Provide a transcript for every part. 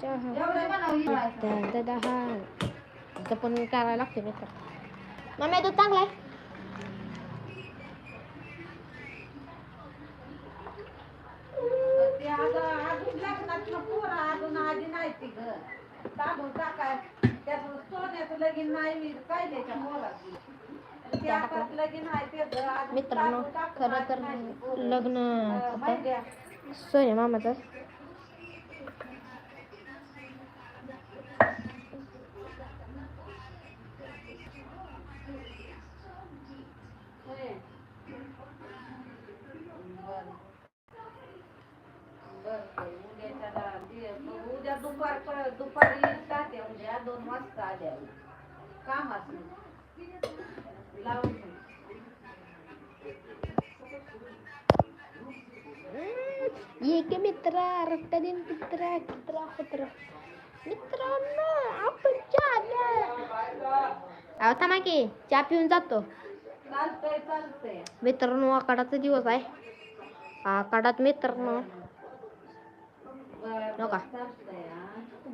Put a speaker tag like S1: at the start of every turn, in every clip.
S1: चहा पण करायला लागते मित्र मम्मी दूध आहे
S2: मी
S1: मित्रांनो खर
S2: खरं
S1: तर लग्न
S2: अं,
S1: होतं
S2: माहितीये?
S1: सोन्या मामाचं
S2: होय. बरं. बरं, बरं. उद्याच्याला दे- उद्या दुपार प- दुपारी जाते उद्या दोन वाजता आल्या काम असलं लावून
S1: एक मित्रा रट्टा दिन मित्रा मित्रा मित्र मित्रांनो आपण चहा अहो थांबा की चहा पिऊन जातो मित्रांनो आकाडाचा दिवस आहे आकाडात मित्रांनो नका.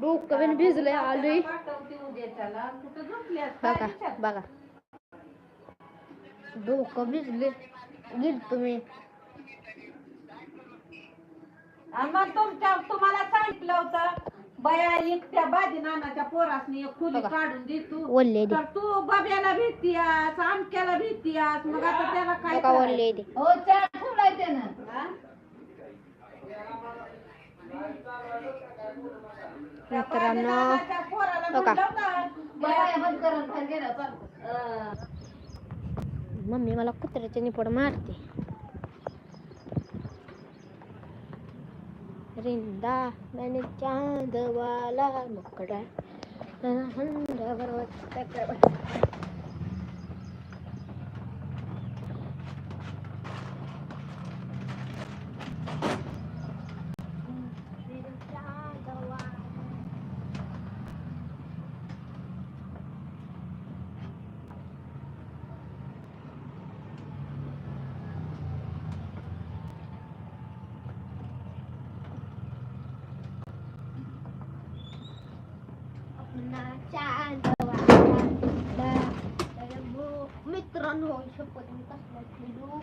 S1: डोकं बिन भिजलंय आलोय बघा बघा डोकं भिजले गेल तुम्ही
S2: आणि मग तुमच्या तुम्हाला सांगितलं होतं बया एक त्या बाजी नानाच्या पोरासनी एक खोली
S1: बघा.
S2: काढून दे तू
S1: ओल्ले दे
S2: तर तू बब्याला भेटतीयास आमक्याला भेटतीयास मग आता त्याला काय
S1: बघा ओल्ले दे
S2: हो चहा ठेवलाय त्यानं हा? त्या
S1: मित्रांनो,
S2: बाजी नानाच्या पोराला
S1: बघा.
S2: म्हणलं होतं, बया बंद करून खाली गेला, चालतं. अं,
S1: मम्मी मला कुत्र्याच्या निपड मारते रिंदा मैंने चांद वाला मुकड़ा हंडावर वट्टा अपना चांद वाला मित्रांनो शपथ मी कसला खेळू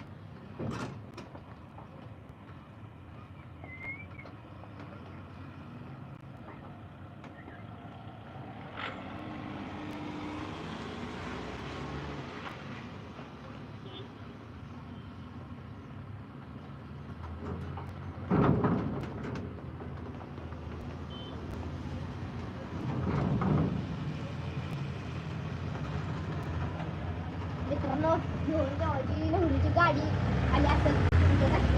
S1: मित्रांनो घेऊन जावायची नवरीची गाडी आली असेल तुमच्या घरात.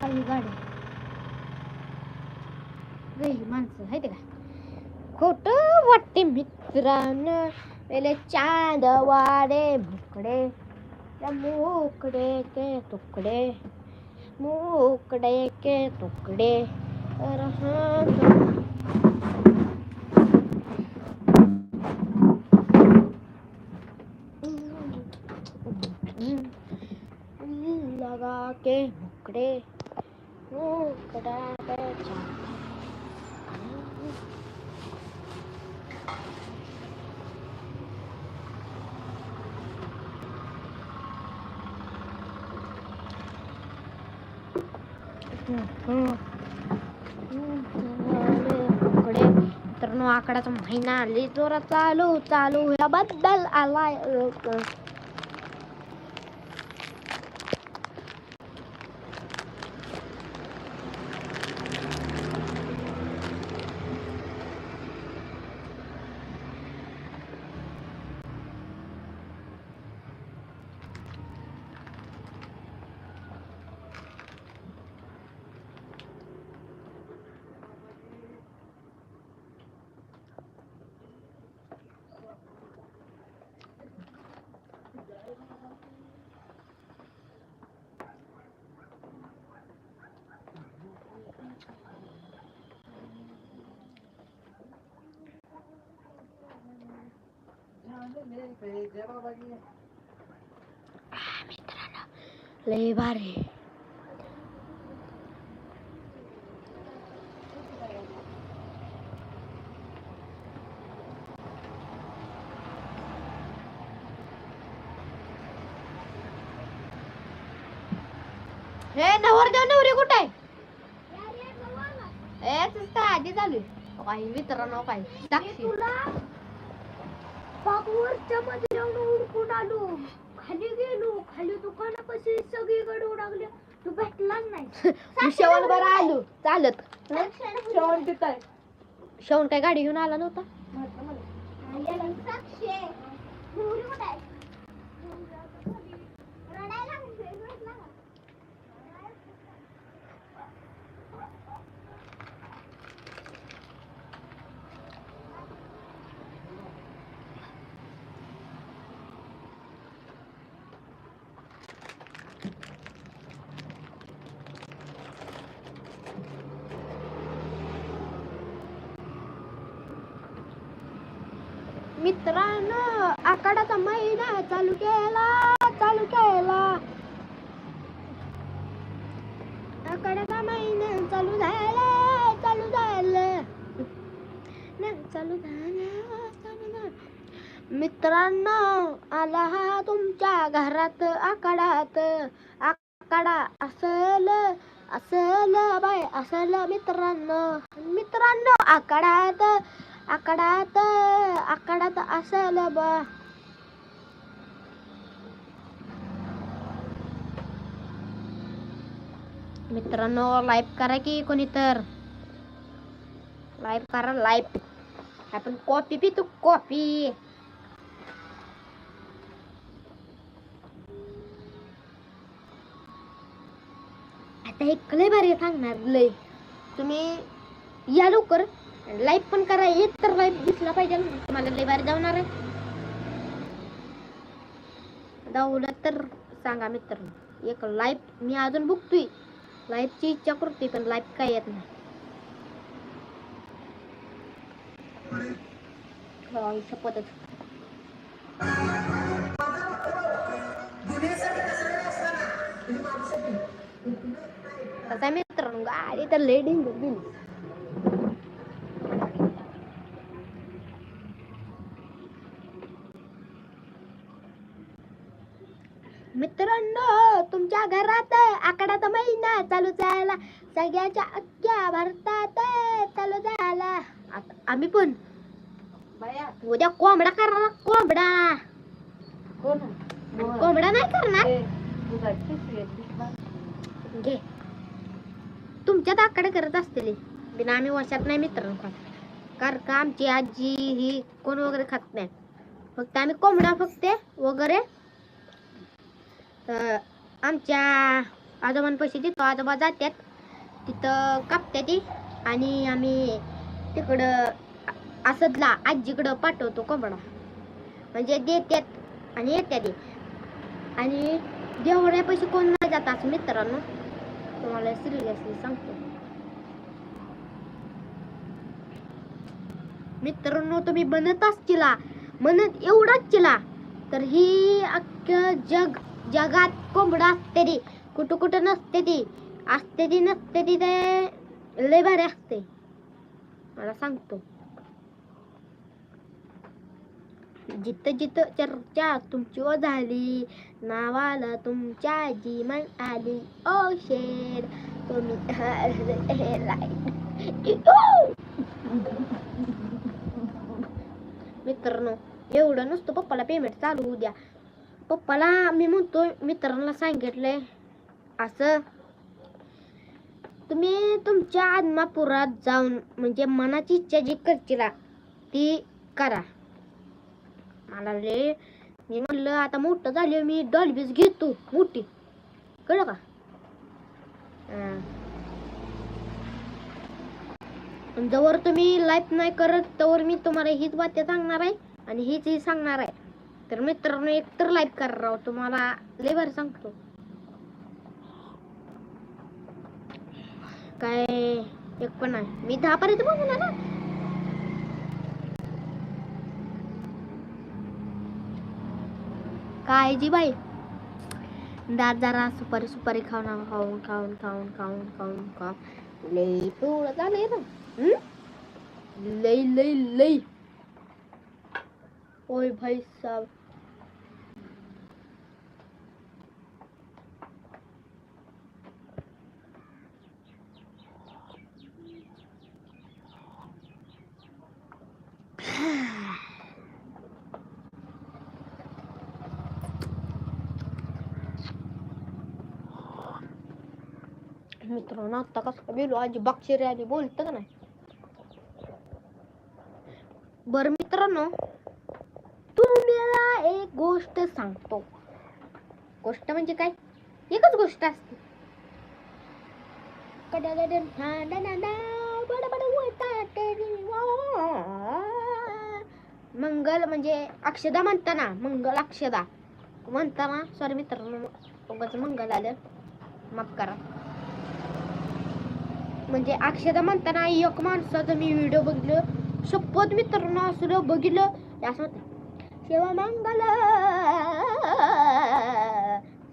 S1: आली गाडी. गई माणसं आहे का? खोट वाटते मित्रांनो. मेले चांद वाडे मुकडे. मोकडे के तुकडे. मोकडे के तुकडे. लगा के मुकड़े. मित्रांनो आकडाचा महिना आले. जोरात चालू चालू. याबद्दल आलाय लोक लय भारी हे नवरदेव नवरी कुठे? आहे काय आधी चालू काही मित्रांनो काय? साक्षी.
S3: बाबूवरच्या मजल्यावर उडकून आलो. खाली गेलो. खाली दुकानापाशी सगळीकडे उडागले तू भेटलाच नाही.
S1: मी शेवण बरं आलो. चालत.
S2: शेवण तिथं.
S1: शेवण काय गाडी घेऊन आला नव्हता?
S3: साक्षी नवरी कुठे आहे? रडायला लागली, भेटला का?
S1: मित्रांनो आखाडाचा महिना चालू केला चालू केला. आखाडाचा महिना चालू झाला चालू झालं. ना चालू झाला चालू झालं. मित्रांनो आला हा तुमच्या घरात आकाडात आखाडा असल असल बाय असल मित्रांनो. मित्रांनो आखाडात आकडात आकडात असेल बा. मित्रांनो लाईव्ह करा की कोणी तर. लाईव्ह करा लाईव्ह आपण कॉफी पितो कॉफी आता एक लय भारी सांगणार लय. तुम्ही या लवकर. लाईव्ह पण करा एक तर लाईव्ह दिसला पाहिजे. मला तुम्हाला लय भारी धावणार आहे. धावलं तर सांगा मित्र एक लाईव्ह मी अजून बघतोय. लाईव्हची इच्छा करतोय पण लाईव्ह काय येत नाही. हो, शपथच मित्र गाडी तर लेडीज गेली मित्रांनो तुमच्या घरात आकडाचा महिना चालू झाला सगळ्याच्या अख्ख्या भारतात चालू झाला. आता आम्ही पण. उद्या कोंबडा करणार कोंबडा. कोंबडा नाही करणार. घे. तुमच्यात आकडे करत असतील. बिना आम्ही वर्षात नाही मित्रांनो खात. कारण का आमची आजी ही कोण वगैरे खात नाही. फक्त आम्ही कोंबडा फक्त वगैरे. अं, आजोबां पैसे देतो. आजोबा जात्यात. तिथं कापतात ती. आणि आम्ही तिकडं असदला आजीकडं पाठवतो कोंबडा. म्हणजे देतात आणि येत्या ते. आणि देवड्यापाशी कोण नाही जात असं मित्रांनो. तुम्हाला सिरियसली सांगतो. मित्रांनो तुम्ही बनत असतीला म्हणत एवढाच चिला तर ही अख्खं जग जगात कोंबडा असते ती. कुठं कुठं नसते ती. असते ती नसते ती ते लय भारी असते. मला सांगतो. जिथं जिथं चर्चा तुमची व झाली नावाला तुमच्या जी मन आली ओ शेर तुम्ही मित्रांनो एवढं नसतं पप्पाला पेमेंट चालू होऊ द्या. पप्पाला मी म्हणतोय मित्रांना सांगितलंय असं. तुम्ही तुमच्या आत्मापुरात जाऊन म्हणजे मनाची इच्छा जी करतील ती करा. मला लय मी म्हणलं आता मोठं झालं मी डॉलबीज घेतो मोठी. कळलं का? जवळ तुम्ही लाईफ नाही करत तवर मी तुम्हाला हीच बात्या सांगणार आहे आणि हीच ही सांगणार आहे. तर मित्रांनो एक तर लाईफ करा राव तुम्हाला लय भारी सांगतो. काय एक पण नाही. मी दहा पर्यंत बघू ना काय जी बाई? दात जरा सुपारी सुपारी खाऊन खाऊन खाऊन खाऊन खाऊन खाऊन खाऊन. लई पिवळं झालंय ना. हं? लई लई लई. ओय भाई साहब मित्रांनो आता कसं काय गेलो आजी बाक्षरी आली बोलत का नाही बर मित्रांनो तुम्हाला एक गोष्ट सांगतो गोष्ट म्हणजे काय एकच गोष्ट असते मंगल म्हणजे अक्षदा म्हणताना मंगल अक्षदा म्हणताना सॉरी मित्रांनो उगाच मंगल आलं माफ करा म्हणजे अक्षदा म्हणताना एक माणसाचं मी व्हिडिओ बघितलं. शपथ मित्रांनो असं बघितलं. असं होतं. शिवमंगल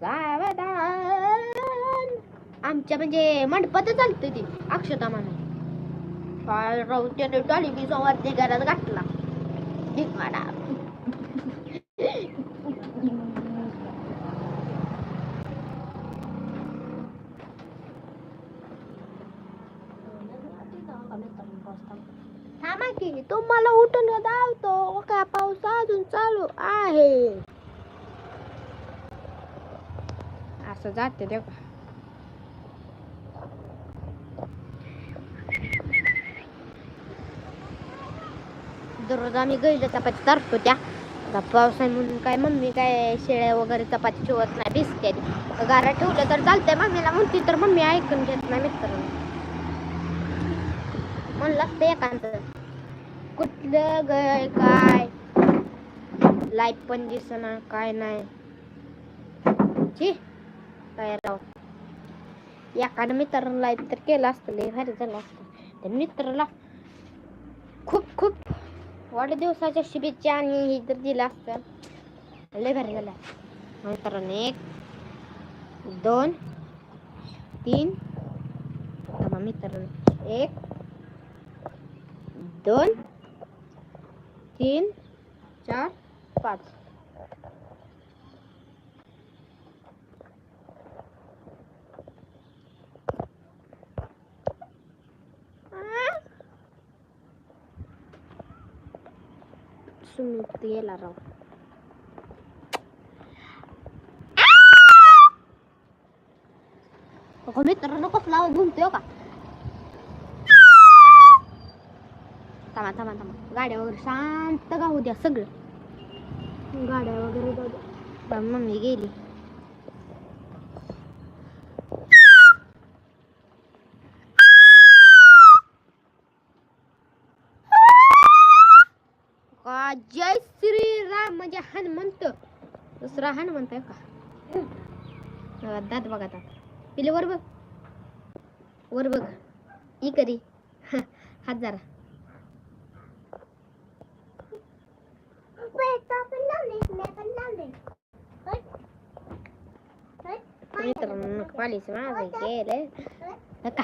S1: सावधान. आमच्या म्हणजे मंडपात चालतं ते अक्षता म्हणा काय राहू त्याने टाळी बी वरती घरात भिकवाडा थांबा की तुम्हाला उठून धावतो का पाऊस अजून चालू आहे. असं जाते ते. दररोज आम्ही गैल चपाती तरतो त्या. पाऊस आहे म्हणून काय मम्मी काय शेळ्या वगैरे चपाती ठेवत नाही बिस्किट. गारा ठेवलं तर चालतंय मम्मीला म्हणते तर मम्मी ऐकून घेत नाही मित्रांनो. म्हणलं असतं एकांत. कुठलं गय काय? लाईफ पण दिसना काय नाही. छी काय राव एखादं मित्रानं लाईफ तर केलं असतं लय भारी झालं असतं. त्या मित्राला खूप खूप वाढदिवसाच्या शुभेच्छा आणि हे तर दिलं असतं. लय भारी झालं. मित्रांनो एक दोन तीन. मित्रांनो. एक दोन तीन चार पाच. सुमित गेला राव अगं मित्रांनो कसला आवाज घुमतोय हो का? थांबा थांबा थांबा. गाड्या वगैरे शांत गाऊ द्या सगळं. गाड्या वगैरे जाऊ द्या. मम्मी गेली. का? जय श्रीराम म्हणजे हनुमंत. दुसरा हनुमंत आहे का? हा, दात बघा दात. पिले वर बघ. वर बघ. ई करी हात जरा. मित्रांनो पालीच माझं गेलं का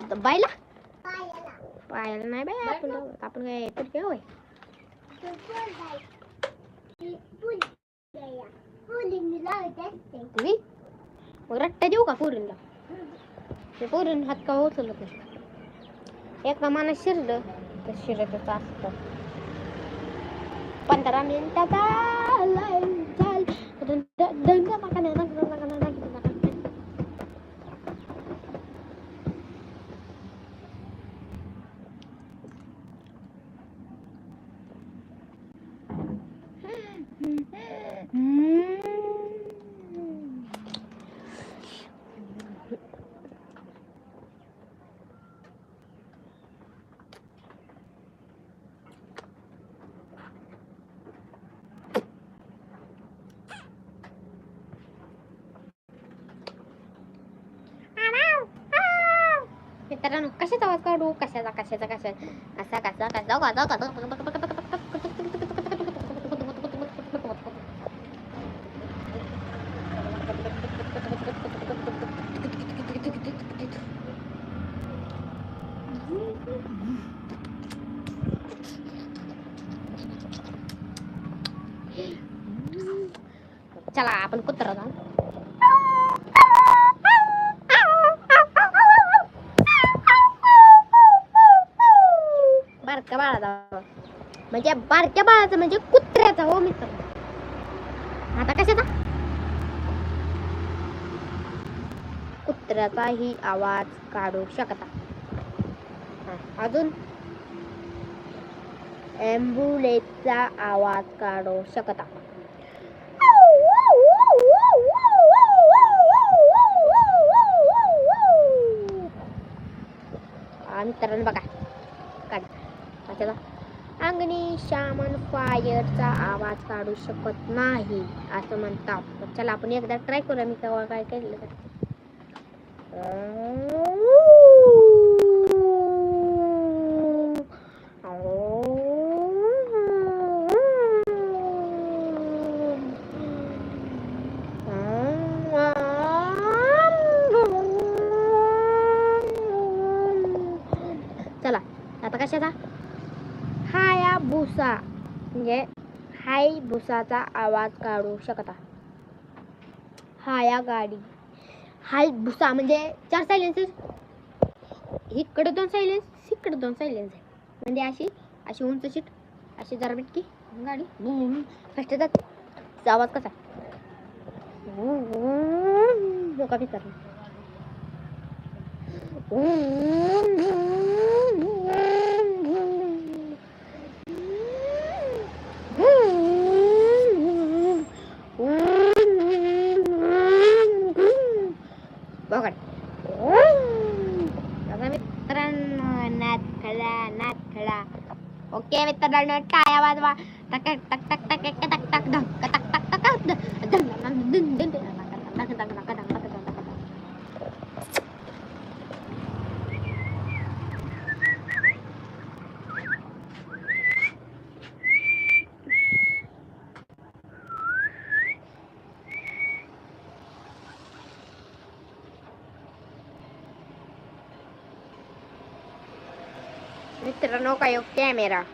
S1: आता बायला पायाला नाही बाय आपण लावत. आपण काय तुटके होय तुम्ही मग रट्टा देऊ का पोरींला ते पोरीन हात का उचलत नाही एका माना शिरलं तर शिरतच असतं पंधरा मिनिटाचा लाईन चाल दंग मित्रांनो कशाचा आवाज काढू कशाचा कशाचा karu kasih kasih kasih kasih kasih kasih म्हणजे बारक्या बाळाचा म्हणजे कुत्र्याचा हो मित्र. आता कशाचा? कुत्र्याचाही आवाज काढू शकता. अजून? ॲम्ब्युलेन्सचा आवाज काढू शकता. मित्रांनो बघा. काढ कशाचा? अंगणी शामन फायरचा आवाज काढू शकत नाही असं म्हणतात. तर चला आपण एकदा ट्राय करूया. मी तेव्हा काय केलं तर चला आता कशाचा हाया भुसा म्हणजे हाय भुसाचा आवाज काढू शकता. हाया गाडी. हाय भुसा म्हणजे चार सायलेन्सेस इकडे दोन सायलेन्स इकडे दोन सायलेन्स आहे म्हणजे अशी अशी उंच सीट अशी जरा बिटकी गाडी. फस्ट जात. आवाज कसा? डोका भितर बघा बघा मित्रांनो नाच खेळा नाच खेळा ओके मित्रांनो टाळ्या वाजवा. टक टक टक टक टक टक टक धक. câmera, não caiu câmera.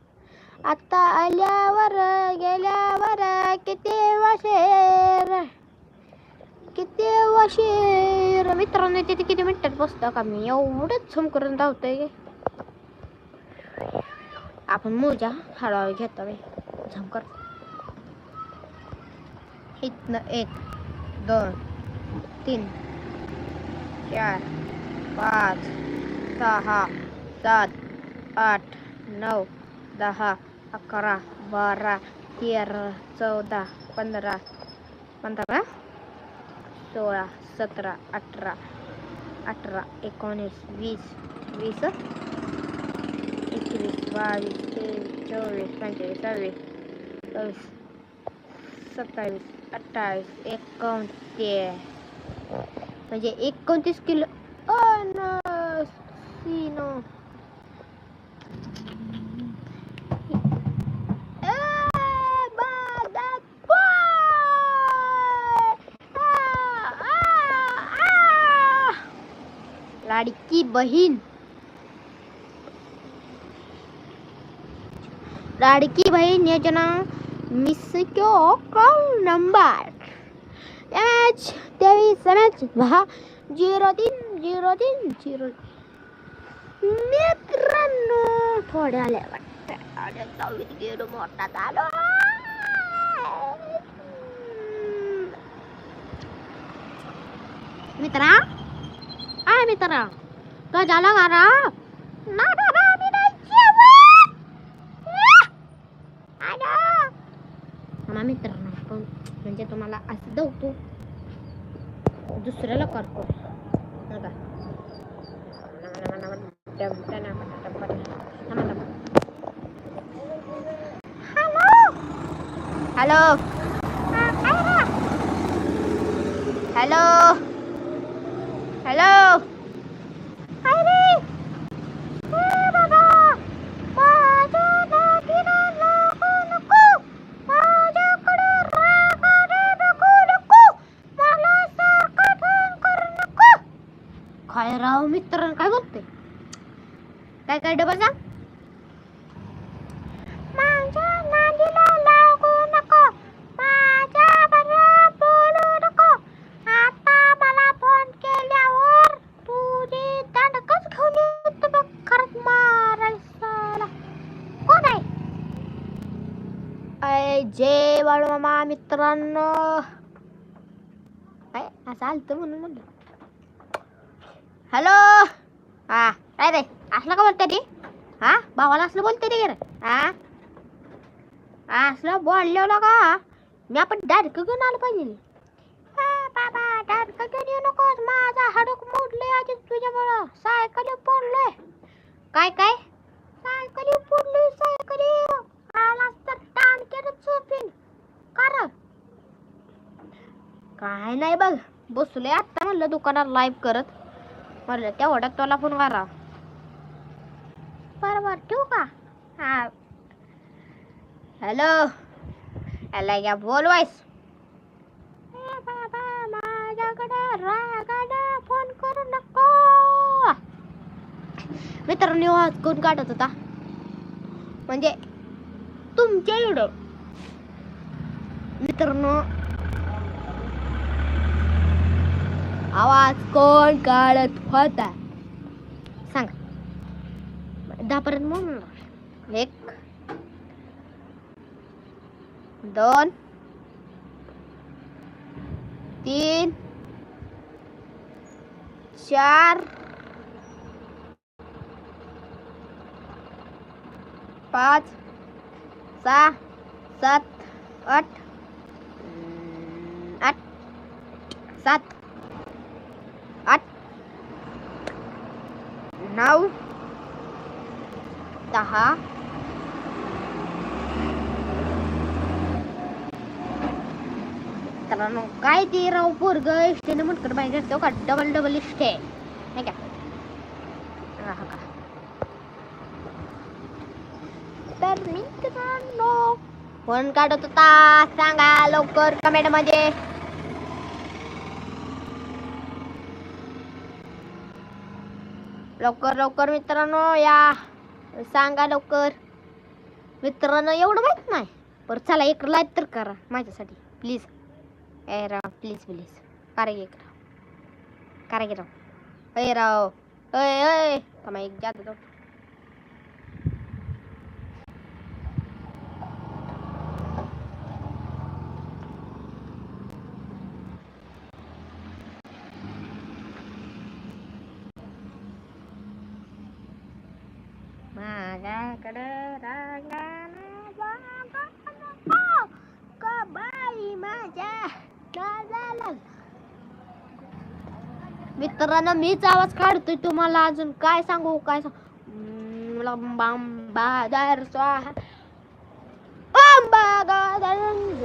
S1: आत्ता आल्यावर गेल्यावर किती वशेर किती वशीर मित्रांनो तिथे किती मिनिटात बसतो का मी? एवढंच झुम करून धावतोय. आपण मोजा हळूहळू घेतो बाई. झम कर. इथनं एक दोन तीन चार पाच सहा सात आठ नऊ दहा अकरा बारा तेरा चौदा पंधरा पंधरा सोळा सतरा अठरा अठरा एकोणीस वीस वीस एकवीस बावीस तेवीस चोवीस पंचवीस सव्वीस चोवीस सत्तावीस अठ्ठावीस एकोणतीस. म्हणजे एकोणतीस किलो. सीनो. बहीण. लाडकी बहीण योजना मिस क्यो कॉल नंबर एच तेवीस एच दहा झिरो तीन झिरो तीन झिरो मित्रांनो थोड्या आल्या वाटतं आणि दहावीत गेलो मोठा झालो मित्रा? आय मित्रा. काय झालं का रा नाही बाबा मी नाही जेवत आम्हा मित्रांनो आपण म्हणजे तुम्हाला असं दवतो दुसऱ्याला करतो नका हॅलो हॅलो हॅलो काय? असं आलतं म्हणून म्हणलं. हॅलो? हा काय रे? असलं का बोलते ती? हा? भावाला असलं बोलते ते रे हा? असलं बोललेलं का? मी आपण डार्क घेऊन आलं पाहिजे. बाबा डार्क घेऊन येऊ नकोस. माझा हडक मोडले आधी तुझ्यामुळं. सायकल पडलोय काय काय? सायकली पडलोय सायकली. आलास तर टाण केलं चोपीन कारण काय नाही बघ बसले आता म्हणलं दुकानात लाईव्ह करत. म्हणलं तेवढ्यात तुला फोन वारा बरं बरं ठेवू का? हा. हॅलो? याला या बोलवायस. ए बाबा फोन करू नको. मित्रांनो आज कोण काढत होता? म्हणजे तुमच्या इकडं. मित्रांनो आवाज कोण काढत होता? सांगा. दहा पर्यंत म्हणून एक दोन तीन चार पाच सहा सात आठ आठ सात आठ नऊ दहा. मित्रांनो काय ते राव पोरग इष्टेने म्हटकड पाहिजे असतो हो का? डबल डबल इष्टे नाही का? राहा का. तर मित्रांनो फोन काढत होता. सांगा लवकर कमेंट लवकर लवकर मित्रांनो या. सांगा लवकर. मित्रांनो एवढं माहीत नाही. पर चला एक लाईक तर करा माझ्यासाठी. प्लीज ए राव प्लीज प्लीज करा की राव करा की राव. अय राव. अय अय थांबा एक जात माझ्याकडं रागानं वागा नको का बाई माझ्या दादाला मित्रांनो मीच आवाज काढतोय तुम्हाला अजून काय सांगू काय सांगू लंबांबादार स्वाहा अंबागादार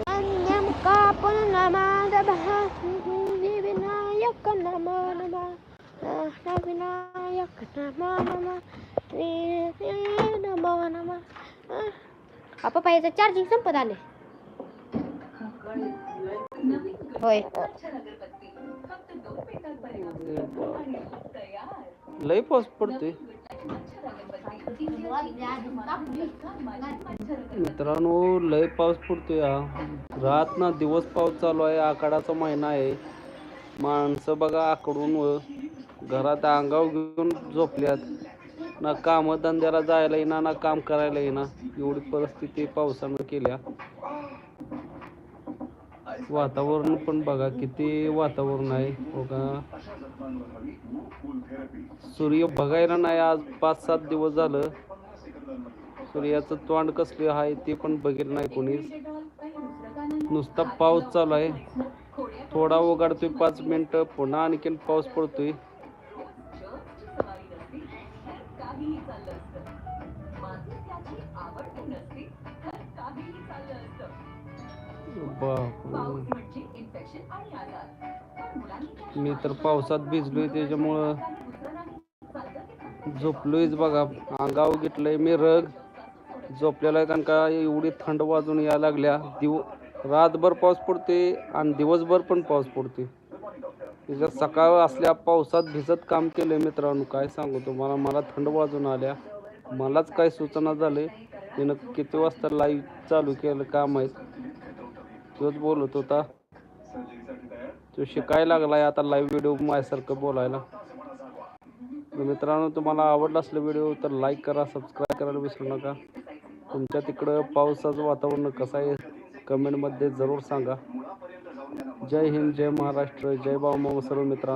S1: नेमका पण नमाज विनायक नमो नमः विनायक नमो नमः नमो नमः आपा पाहिजे चार्जिंग संपत आले होय.
S4: लय पाऊस पडतोय. मित्रांनो लय पाऊस पडतोय हा. रात ना दिवस पाऊस चालू आहे आकाडाचा महिना आहे. माणसं बघा आकडून व घरात अंगावर घेऊन झोपल्यात. ना काम धंद्याला जायला येईना ना काम करायला येईना. एवढी परिस्थिती पावसानं केल्या. वातावरण पण बघा किती वातावरण आहे. बघा. सूर्य बघायला नाही आज पाच सात दिवस झालं. सूर्याचं तोंड कसले आहे ते पण बघितलं नाही कोणीच. नुसता पाऊस चालू आहे. थोडा उघडतोय पाच मिनिटं पुन्हा आणखीन पाऊस पडतोय. मी तर पावसात भिजलोय त्याच्यामुळं झोपलोयच बघा. अंगावर घेतलंय मी रग. झोपलेला आहे कारण का एवढी थंड वाजून यायला लागल्या. दिव रातभर पाऊस पडते आणि दिवसभर पण पाऊस पडते त्याच्यात सकाळ असल्या पावसात भिजत काम केलंय मित्रांनो. काय सांगू तुम्हाला? मला थंड वाजून आल्या. मलाच काय सूचना झाले तिनं किती वाजता लाईव्ह चालू केलं काम माहीत? तोच बोलत होता. तो शिकायला लागलाय आता लाईव्ह व्हिडिओ माझ्यासारखं बोलायला. मित्रांनो तुम्हाला आवडला असलं व्हिडिओ तर लाईक करा सबस्क्राईब करायला विसरू नका. तुमच्या तिकडं पावसाचं वातावरण कसं आहे कमेंटमध्ये जरूर सांगा. जय हिंद जय महाराष्ट्र जय बाबा सर्व मित्रांनो.